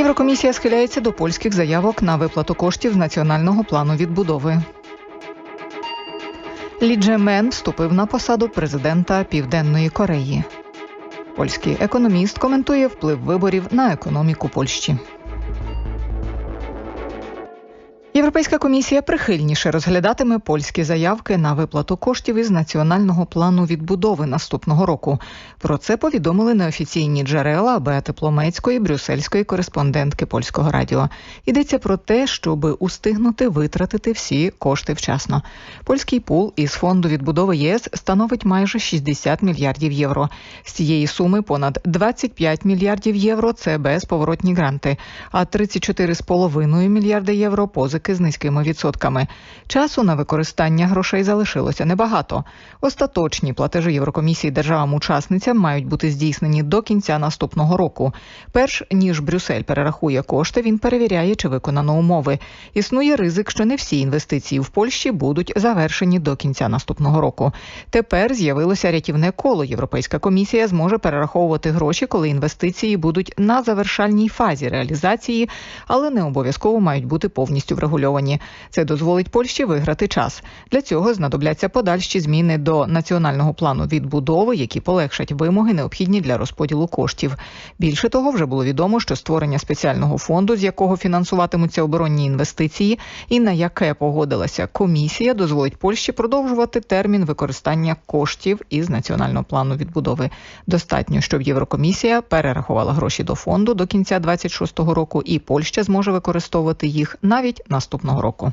Єврокомісія схиляється до польських заявок на виплату коштів з національного плану відбудови. Лі Джемен вступив на посаду президента Південної Кореї. Польський економіст коментує вплив виборів на економіку Польщі. Європейська комісія прихильніше розглядатиме польські заявки на виплату коштів із національного плану відбудови наступного року. Про це повідомили неофіційні джерела Беати Пломецької, брюссельської кореспондентки польського радіо. Йдеться про те, щоб устигнути витратити всі кошти вчасно. Польський пул із фонду відбудови ЄС становить майже 60 мільярдів євро. З цієї суми понад 25 мільярдів євро це безповоротні гранти, а 34,5 мільярди євро позики з низькими відсотками. Часу на використання грошей залишилося небагато. Остаточні платежі Єврокомісії державам-учасницям мають бути здійснені до кінця наступного року. Перш ніж Брюссель перерахує кошти, він перевіряє, чи виконано умови. Існує ризик, що не всі інвестиції в Польщі будуть завершені до кінця наступного року. Тепер з'явилося рятівне коло. Європейська комісія зможе перераховувати гроші, коли інвестиції будуть на завершальній фазі реалізації, але не обов'язково мають бути повністю врегульовані. Це дозволить Польщі виграти час. Для цього знадобляться подальші зміни до національного плану відбудови, які полегшать вимоги, необхідні для розподілу коштів. Більше того, вже було відомо, що створення спеціального фонду, з якого фінансуватимуться оборонні інвестиції, і на яке погодилася комісія, дозволить Польщі продовжувати термін використання коштів із національного плану відбудови. Достатньо, щоб Єврокомісія перерахувала гроші до фонду до кінця 26-го року, і Польща зможе використовувати їх навіть наступного року.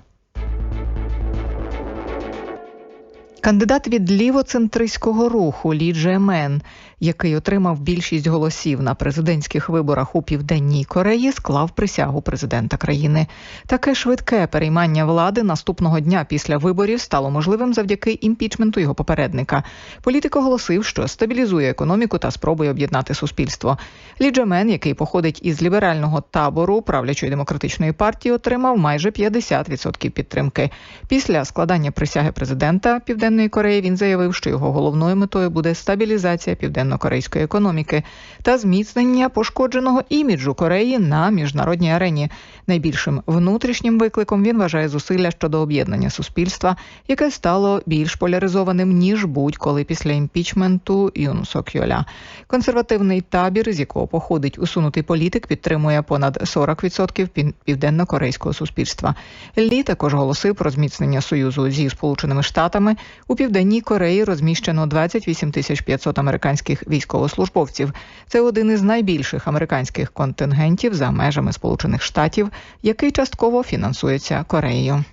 Кандидат від лівоцентристського руху Лі Джемен, який отримав більшість голосів на президентських виборах у південній Кореї, склав присягу президента країни. Таке швидке переймання влади наступного дня після виборів стало можливим завдяки імпічменту його попередника. Політик оголосив, що стабілізує економіку та спробує об'єднати суспільство. Лі Джемен, який походить із ліберального табору правлячої демократичної партії, отримав майже 50% підтримки. Після складання присяги президента Південної Кореї він заявив, що його головною метою буде стабілізація південно-корейської економіки та зміцнення пошкодженого іміджу Кореї на міжнародній арені. Найбільшим внутрішнім викликом він вважає зусилля щодо об'єднання суспільства, яке стало більш поляризованим ніж будь-коли після імпічменту Юн Сок Йоля. Консервативний табір, з якого походить усунутий політик, підтримує понад 40% південно-корейського суспільства. Лі також голосив про зміцнення союзу зі сполученими штатами. У південній Кореї розміщено 28 тисяч 500 американських військовослужбовців. Це один із найбільших американських контингентів за межами Сполучених Штатів, який частково фінансується Кореєю.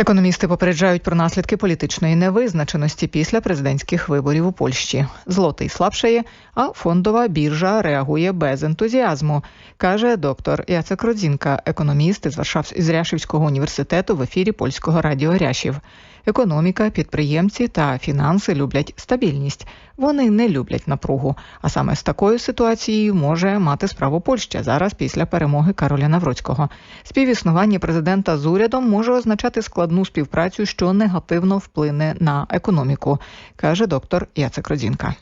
Економісти попереджають про наслідки політичної невизначеності після президентських виборів у Польщі. Злотий слабшає, а фондова біржа реагує без ентузіазму, каже доктор Яцек Родзінка, економіст із Варшав із Ряшівського університету в ефірі польського радіо Ряшів. Економіка, підприємці та фінанси люблять стабільність. Вони не люблять напругу. А саме з такою ситуацією може мати справу Польща зараз після перемоги Кароля Навроцького. Співіснування президента з урядом може означати складну співпрацю, що негативно вплине на економіку, каже доктор Яцек Родзінка.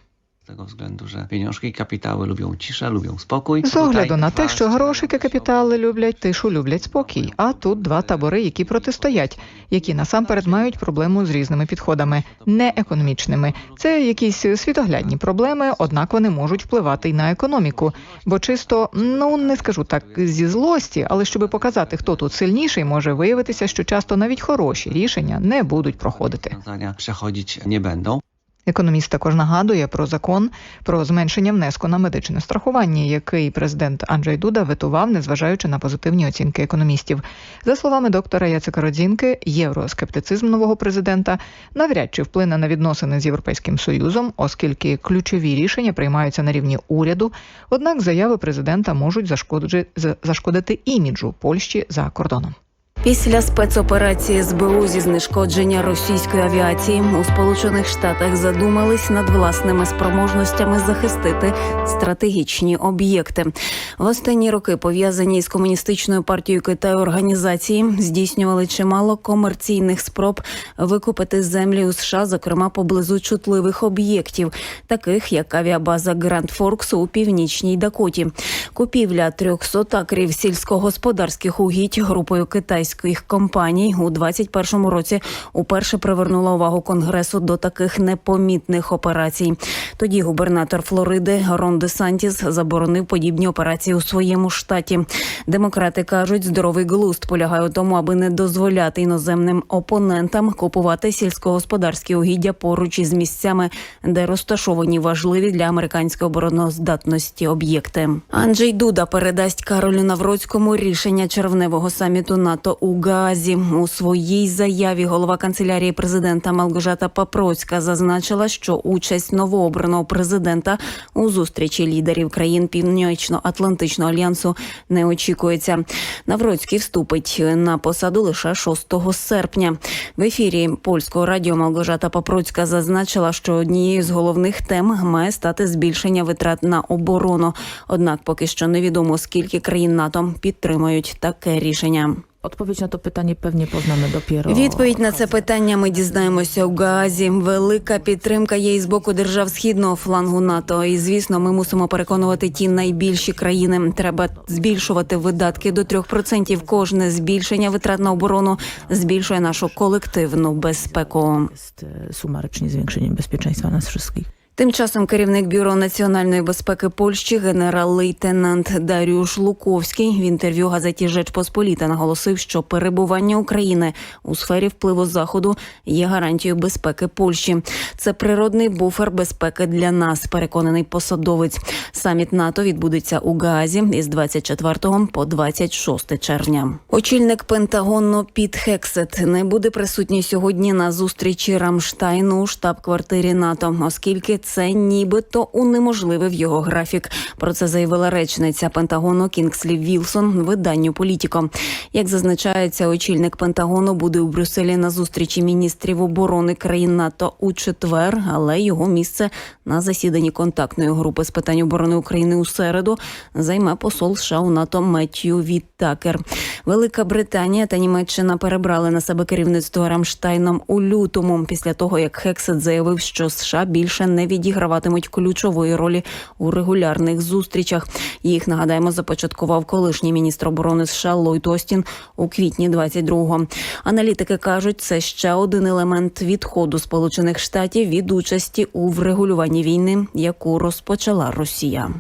Tego względu, że pieniążki i kapitały lubią ciszę, lubią spokój. З огляду на те, що грошики капітали люблять тишу, люблять спокій. А тут два табори, які протистоять, які насамперед мають проблему з різними підходами, не економічними. Це якісь світоглядні проблеми, однак вони можуть впливати й на економіку. Бо чисто, ну не скажу так зі злості, але щоб показати, хто тут сильніший, може виявитися, що часто навіть хороші рішення не будуть проходити. Rozwiązania przechodzić nie będą. Економіст також нагадує про закон про зменшення внеску на медичне страхування, який президент Анджей Дуда ветував, незважаючи на позитивні оцінки економістів. За словами доктора Яцека Родзінки, євроскептицизм нового президента навряд чи вплине на відносини з європейським союзом, оскільки ключові рішення приймаються на рівні уряду. Однак заяви президента можуть зашкодити іміджу Польщі за кордоном. Після спецоперації СБУ зі знешкодження російської авіації у Сполучених Штатах задумались над власними спроможностями захистити стратегічні об'єкти. В останні роки пов'язані з комуністичною партією Китаю організації здійснювали чимало комерційних спроб викупити землі у США, зокрема поблизу чутливих об'єктів, таких як авіабаза Гранд Форкс у північній Дакоті. Купівля 300 акрів сільськогосподарських угідь групою китайських компаній у 2021 році уперше привернула увагу конгресу до таких непомітних операцій. Тоді губернатор Флориди Рон Де Сантіс заборонив подібні операції у своєму штаті. Демократи кажуть, здоровий глузд полягає у тому, аби не дозволяти іноземним опонентам купувати сільськогосподарські угіддя поруч із місцями, де розташовані важливі для американської обороноздатності об'єкти. Анджей Дуда передасть Каролю Навроцькому рішення червневого саміту НАТО у Гаазі. У своїй заяві голова канцелярії президента Малгожата Папроцька зазначила, що участь новообраного президента у зустрічі лідерів країн Північно-Атлантичного альянсу не очікується. Навроцький вступить на посаду лише 6 серпня. В ефірі польського радіо Малгожата Папроцька зазначила, що однією з головних тем має стати збільшення витрат на оборону. Однак поки що невідомо скільки країн НАТО підтримують таке рішення. Odpowiedź na to pytanie pewnie poznamy dopiero. Відповідь на це питання ми дізнаємося у Гаазі. Велика підтримка є і з боку держав східного флангу НАТО. І звісно, ми мусимо переконувати ті найбільші країни. Треба збільшувати видатки до 3%. Кожне збільшення витрат на оборону збільшує нашу колективну безпеку. Jest e, sumarycznie zwiększeniem bezpieczeństwa nas wszystkich. Тим часом керівник бюро національної безпеки Польщі генерал-лейтенант Даріуш Луковський в інтерв'ю газеті Жеч Посполіта наголосив, що перебування України у сфері впливу заходу є гарантією безпеки Польщі. Це природний буфер безпеки для нас. Переконаний посадовець. Саміт НАТО відбудеться у Гаазі із 24 по 26 червня. Очільник Пентагону Піт Хексет не буде присутній сьогодні на зустрічі Рамштайну у штаб-квартирі НАТО, оскільки це нібито унеможливив його графік. Про це заявила речниця Пентагону Кінгслі Вілсон виданню Політіко. Як зазначається, очільник Пентагону буде у Брюсселі на зустрічі міністрів оборони країн НАТО у четвер, але його місце на засіданні контактної групи з питань оборони України у середу займе посол США у НАТО Меттью Віттакер. Велика Британія та Німеччина перебрали на себе керівництво Рамштайном у лютому, після того як Хексет заявив, що США більше не відіграватимуть ключової ролі у регулярних зустрічах. Їх нагадаємо започаткував колишній міністр оборони США Ллойд Остін у квітні 22-го. Аналітики кажуть, це ще один елемент відходу Сполучених Штатів від участі у врегулюванні війни, яку розпочала Росія.